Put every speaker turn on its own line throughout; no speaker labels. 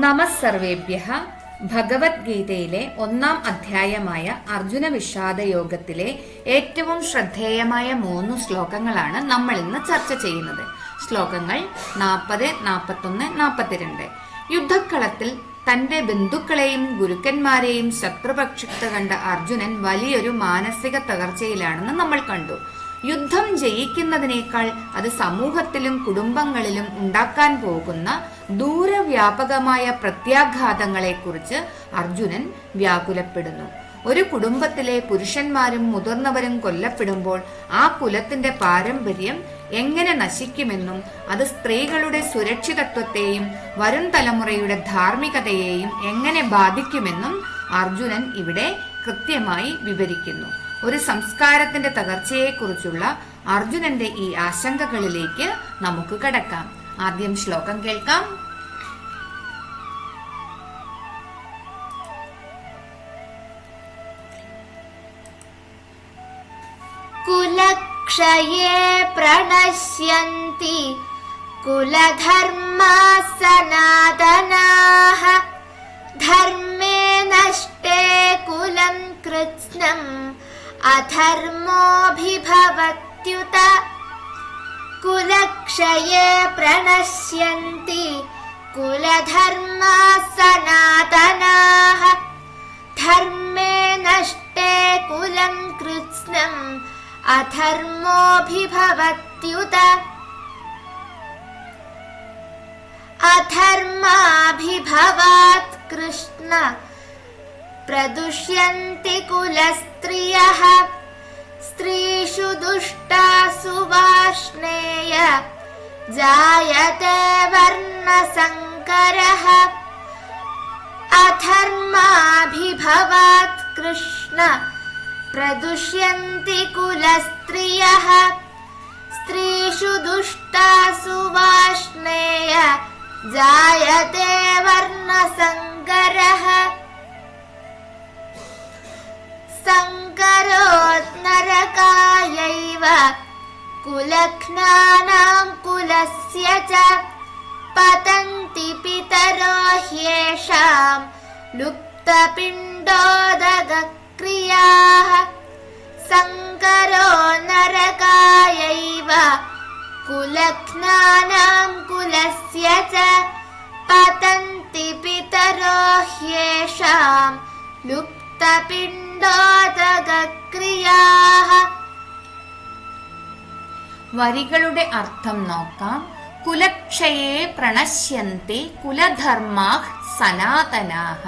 നമസ്സർവേഭ്യ ഭഗവത്ഗീതയിലെ ഒന്നാം അധ്യായമായ അർജുന വിഷാദ യോഗത്തിലെ ഏറ്റവും ശ്രദ്ധേയമായ മൂന്ന് ശ്ലോകങ്ങളാണ് നമ്മൾ ഇന്ന് ചർച്ച ചെയ്യുന്നത്. ശ്ലോകങ്ങൾ നാൽപ്പത് നാൽപ്പത്തൊന്ന് നാൽപ്പത്തിരണ്ട് യുദ്ധക്കളത്തിൽ തന്റെ ബന്ധുക്കളെയും ഗുരുക്കന്മാരെയും ശത്രുപക്ഷത്ത് കണ്ട അർജുനൻ വലിയൊരു മാനസിക തകർച്ചയിലാണെന്ന് നമ്മൾ കണ്ടു. യുദ്ധം ജയിക്കുന്നതിനേക്കാൾ അത് സമൂഹത്തിലും കുടുംബങ്ങളിലും ഉണ്ടാക്കാൻ പോകുന്ന ദൂരവ്യാപകമായ പ്രത്യാഘാതങ്ങളെക്കുറിച്ച് അർജുനൻ വ്യാകുലപ്പെടുന്നു. ഒരു കുടുംബത്തിലെ പുരുഷന്മാരും മുതിർന്നവരും കൊല്ലപ്പെടുമ്പോൾ ആ കുലത്തിന്റെ പാരമ്പര്യം എങ്ങനെ നശിക്കുമെന്നും അത് സ്ത്രീകളുടെ സുരക്ഷിതത്വത്തെയും വരും തലമുറയുടെ ധാർമ്മികതയെയും എങ്ങനെ ബാധിക്കുമെന്നും അർജുനൻ ഇവിടെ കൃത്യമായി വിവരിക്കുന്നു. ഒരു സംസ്കാരത്തിന്റെ തകർച്ചയെക്കുറിച്ചുള്ള അർജുനന്റെ ഈ ആശങ്കകളിലേക്ക് നമുക്ക് കടക്കാം. ആദ്യം ശ്ലോകം കേൾക്കാം
कुलक्षये प्रणश्यन्ति कुलधर्मा सनातनाः धर्मे नष्टे कुलं कृत्स्नम् अधर्मोऽभिभवत्युत कुलक्षये प्रणश्यन्ति कुलधर्मा सनातनाः धर्मे नष्टे कुलं कृत्स्नम् अधर्मोऽभिभवत्युत। अधर्माभिभवात् कृष्ण प्रदुष्यन्ति कुलस्त्रियः स्त्रीषु वर्णसङ्करः। अधर्माभिभवात् कृष्ण प्रदुष्यन्ति कुलस्त्रियः। स्त्रीषु दुष्टासु वाष्णेय जायते वर्णसङ्करः सङ्करोत्नरकायैव कुलघ्नानां कुलस्य च पतन्ति पितरो ह्येषां लुप्तपिण्डोदगक्रियाः। सङ्करो नरकायैव। कुलघ्नानां कुलस्य च पतन्ति पितरो ह्येषां ദാതകക്രിയാഹ
വരികളുടെ അർത്ഥം നോക്കാം. കുലക്ഷയെ പ്രണശ്യന്തി കുലധർമാ സനാതനാഹ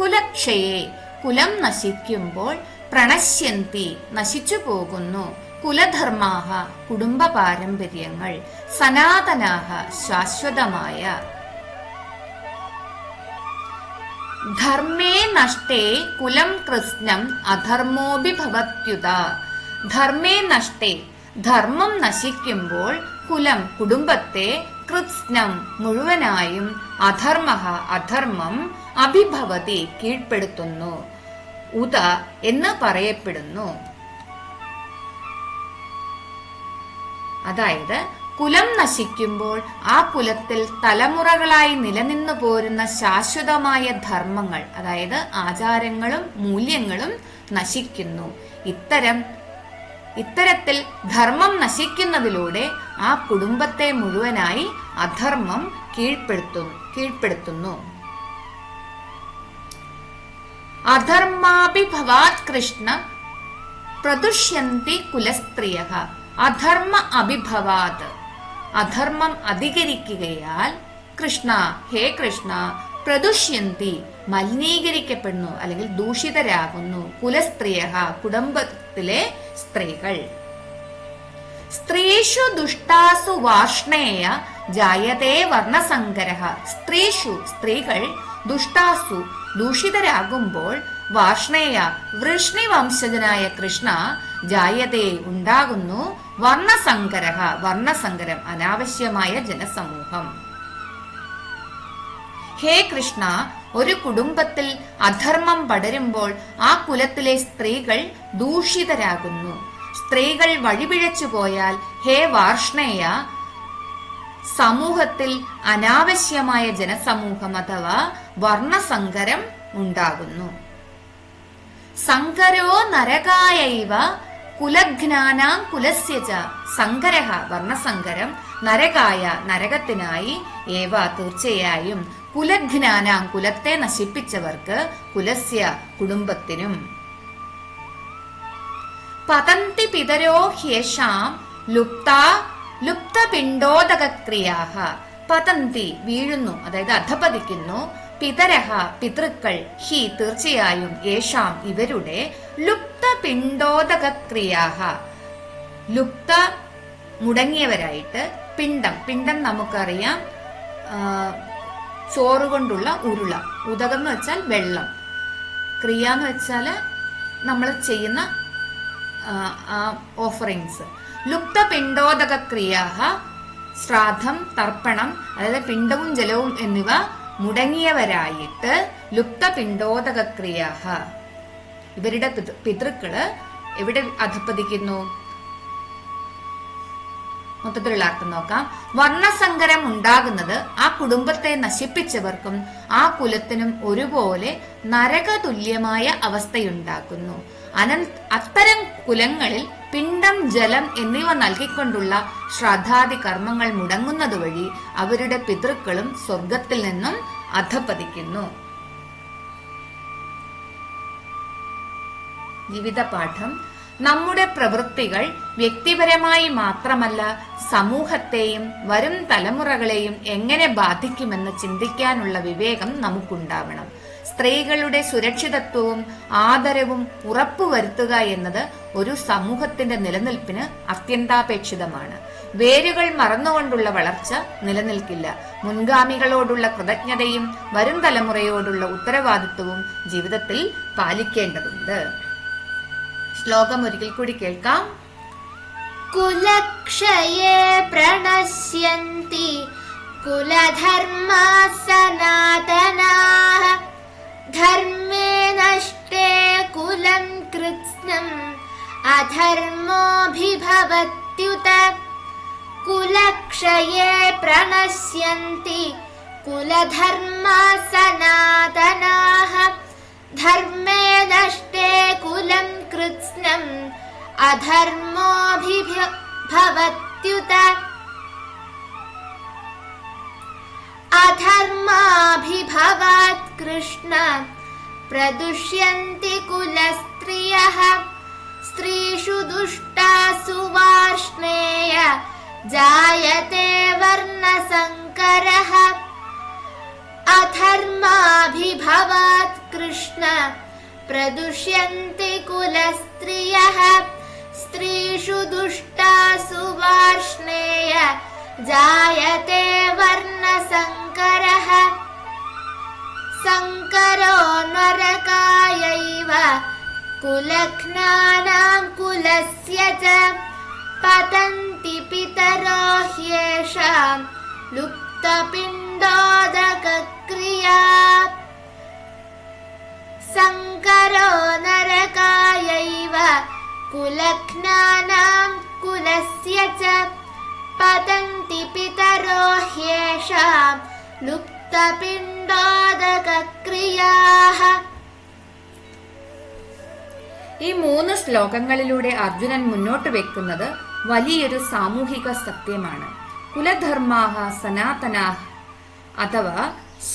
കുലക്ഷയെ കുലം നശിക്കുമ്പോൾ പ്രണശ്യന്തി നശിച്ചു പോകുന്നു. കുലധർമാഹ കുടുംബ പാരമ്പര്യങ്ങൾ സനാതനാഹ ശാശ്വതമായ ധർമ്മേ നഷ്ടേ കുലം കൃഷ്ണം അധർമ്മോഭിഭവത്യുത. ധർമ്മേ നഷ്ടേ ധർമ്മം നശിക്കുമ്പോൾ കുലം കുടുംബത്തെ കൃത്സ്നം മുഴുവനായും അധർമ്മ അധർമ്മം അഭിഭവതി കീഴ്പ്പെടുത്തുന്നു. ഉത എന്ന് പറയപ്പെടുന്നു. അതായത് കുലം നശിക്കുമ്പോൾ ആ കുലത്തിൽ തലമുറകളായി നിലനിന്നു പോരുന്ന ശാശ്വതമായ ധർമ്മങ്ങൾ അതായത് ആചാരങ്ങളും മൂല്യങ്ങളും നശിക്കുന്നു. ഇത്തരം ഇത്തരത്തിൽ ധർമ്മം നശിക്കുന്നതിലൂടെ ആ കുടുംബത്തെ മുഴുവനായി അധർമ്മം കീഴ്പ്പെടുത്തുന്നു കീഴ്പ്പെടുത്തുന്നു. അധർമാഭിഭവാത് കൃഷ്ണ പ്രദുഷ്യന്തി കുലസ്ത്രീയ അധർമ്മ അഭിഭവാത്. അധർമ്മം അധികരിക്കുകയാൽ കൃഷ്ണ ഹേ കൃഷ്ണ പ്രദുഷ്യന്തി മലിനീകരിക്കപ്പെടുന്നു അല്ലെങ്കിൽ ദൂഷിതരാകുന്നു. കുലസ്ത്രീയ കുടുംബത്തിലെ സ്ത്രീകൾ. സ്ത്രീഷു ദുഷ്ടാസു വാഷ്ണേയ ജായതേ വർണസങ്കര സ്ത്രീഷു സ്ത്രീകൾ ദുഷ്ടാസു ദൂഷിതരാകുമ്പോൾ വാഷ്ണേയ വൃഷ്ണി വംശജനായ കൃഷ്ണ ജായതേ ഉണ്ടാകുന്നു വർണസങ്കരഹ വർണസങ്കരം അനാവശ്യമായ ജനസമൂഹം. ഹേ കൃഷ്ണ ഒരു കുടുംബത്തിൽ അധർമ്മം പടരുമ്പോൾ ആ കുലത്തിലെ സ്ത്രീകൾ ദൂഷിതരാകുന്നു. സ്ത്രീകൾ വഴിപിഴച്ചു പോയാൽ ഹേ വാർഷ്ണേയ സമൂഹത്തിൽ അനാവശ്യമായ ജനസമൂഹം അഥവാ വർണസങ്കരം ഉണ്ടാകുന്നു. സങ്കരോ നരകായൈവ കുലജ്ഞാനാം കുലസ്യ സങ്കരഹ വർണസങ്കരം നരകായ നരകത്തിനായി ഏവ തീർച്ചയായും കുലജ്ഞാനാം കുലത്തെ നശിപ്പിച്ചവർക്ക് കുലസ്യ കുടുംബത്തിനും. പതന്തി പിതരോ ഹ്യേഷാം ലുപ്ത ലുപ്തപിണ്ടോദകക്രിയാഹ പതന്തി വീഴുന്നു അതായത് അധപതിക്കുന്നു. പിതരഹ പിതൃക്കൾ ഹി തീർച്ചയായും യേശാം ഇവരുടെ ലുപ്ത പിണ്ടോദകക്രിയാഹ ലുപ്ത മുടങ്ങിയവരായിട്ട് പിണ്ടം പിണ്ടം നമുക്കറിയാം ചോറ് കൊണ്ടുള്ള ഉരുള ഉദകം എന്ന് വെച്ചാൽ വെള്ളം. ക്രിയ എന്ന് വെച്ചാൽ നമ്മൾ ചെയ്യുന്ന ഓഫറിങ്സ് ലുപ്ത പിണ്ടോദക ക്രിയാഹ ശ്രാദ്ധം തർപ്പണം അതായത് പിണ്ടവും ജലവും എന്നിവ മുടങ്ങിയവരായിട്ട് ലുപ്ത പിണ്ടോദക ക്രിയാഹ ഇവരുടെ പിതൃക്കൾ എവിടെ അധപ്പതിക്കുന്നു മൊത്തത്തിലുള്ള അർത്ഥം നോക്കാം. വർണസങ്കരം ഉണ്ടാകുന്നത് ആ കുടുംബത്തെ നശിപ്പിച്ചവർക്കും ആ കുലത്തിനും ഒരുപോലെ നരകതുല്യമായ അവസ്ഥയുണ്ടാക്കുന്നു. അനന്ത അത്തരം കുലങ്ങളിൽ പിണ്ടം ജലം എന്നിവ നൽകിക്കൊണ്ടുള്ള ശ്രാദ്ധാദി കർമ്മങ്ങൾ മുടങ്ങുന്നത് വഴി അവരുടെ പിതൃക്കളും സ്വർഗത്തിൽ നിന്നും അധപ്പതിക്കുന്നു ജീവിതപാഠം നമ്മുടെ പ്രവൃത്തികൾ വ്യക്തിപരമായി മാത്രമല്ല സമൂഹത്തെയും വരും തലമുറകളെയും എങ്ങനെ ബാധിക്കുമെന്ന് ചിന്തിക്കാനുള്ള വിവേകം നമുക്കുണ്ടാവണം. സ്ത്രീകളുടെ സുരക്ഷിതത്വവും ആദരവും ഉറപ്പുവരുത്തുക എന്നത് ഒരു സമൂഹത്തിന്റെ നിലനിൽപ്പിന് അത്യന്താപേക്ഷിതമാണ്. വേരുകൾ മറന്നുകൊണ്ടുള്ള വളർച്ച നിലനിൽക്കില്ല. മുൻഗാമികളോടുള്ള കൃതജ്ഞതയും വരും തലമുറയോടുള്ള ഉത്തരവാദിത്വവും ജീവിതത്തിൽ പാലിക്കേണ്ടതുണ്ട്. ശ്ലോകം ഒരിക്കൽ കൂടി കേൾക്കാം.
കുലക്ഷയേ പ്രണശ്യന്തി കുലധർമ്മ സനാതനാ धर्मे नष्टे कुलं कृत्स्नम् अधर्मोऽभिभवत्युत। कुलक्षये प्रणश्यन्ति। कुलधर्मा सनातनाः धर्मे नष्टे कुलं कृत्स्नम् अधर्मोऽभिभवत्युत कृष्ण प्रदुष्यन्ति कुलस्त्रियः। स्त्रीषु दुष्टासु वार्ष्णेय जायते वर्णसङ्करः। अधर्माभिभवात् कृष्ण प्रदुष्यन्ति कुलस्त्रियः। स्त्रीषु दुष्टासु वार्ष्णेय जायते वर्णसङ्करः सङ्करो नरकायैव कुलघ्नानां कुलस्य च पतन्ति पितरो ह्येषां लुप्तपिण्डोदकक्रिया। सङ्करो नरकायैव कुलघ्नानां कुलस्य च पतन्ति पितरो ह्येषां പിണ്ഡോദക്രിയാഹ
ഈ മൂന്ന് ശ്ലോകങ്ങളിലൂടെ അർജുനൻ മുന്നോട്ട് വെക്കുന്നത് വലിയൊരു സാമൂഹിക സത്യമാണ്. കുലധർമാഹ സനാതനാ അഥവാ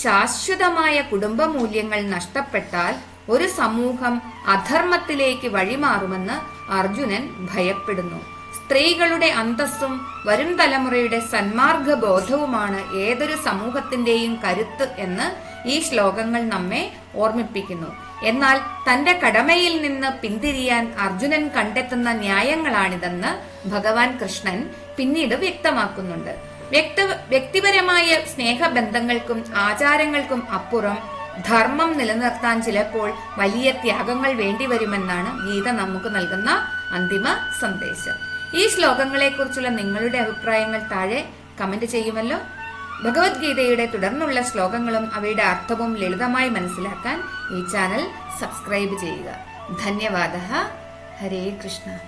ശാശ്വതമായ കുടുംബമൂല്യങ്ങൾ നഷ്ടപ്പെട്ടാൽ ഒരു സമൂഹം അധർമ്മത്തിലേക്ക് വഴിമാറുമെന്ന് അർജുനൻ ഭയപ്പെടുന്നു. സ്ത്രീകളുടെ അന്തസ്സും വരും തലമുറയുടെ സന്മാർഗ ബോധവുമാണ് ഏതൊരു സമൂഹത്തിന്റെയും കരുത്ത് എന്ന് ഈ ശ്ലോകങ്ങൾ നമ്മെ ഓർമ്മിപ്പിക്കുന്നു. എന്നാൽ തന്റെ കടമയിൽ നിന്ന് പിന്തിരിയാൻ അർജുനൻ കണ്ടെത്തുന്ന ന്യായങ്ങളാണിതെന്ന് ഭഗവാൻ കൃഷ്ണൻ പിന്നീട് വ്യക്തമാക്കുന്നുണ്ട്. വ്യക്ത വ്യക്തിപരമായ സ്നേഹബന്ധങ്ങൾക്കും ആചാരങ്ങൾക്കും അപ്പുറം ധർമ്മം നിലനിർത്താൻ ചിലപ്പോൾ വലിയ ത്യാഗങ്ങൾ വേണ്ടിവരുമെന്നാണ് ഗീത നമുക്ക് നൽകുന്ന അന്തിമ സന്ദേശം. ഈ ശ്ലോകങ്ങളെക്കുറിച്ചുള്ള നിങ്ങളുടെ അഭിപ്രായങ്ങൾ താഴെ കമന്റ് ചെയ്യുമല്ലോ. ഭഗവത്ഗീതയുടെ തുടർന്നുള്ള ശ്ലോകങ്ങളും അവയുടെ അർത്ഥവും ലളിതമായി മനസ്സിലാക്കാൻ ഈ ചാനൽ സബ്സ്ക്രൈബ് ചെയ്യുക. ധന്യവാദ. ഹരേ കൃഷ്ണ.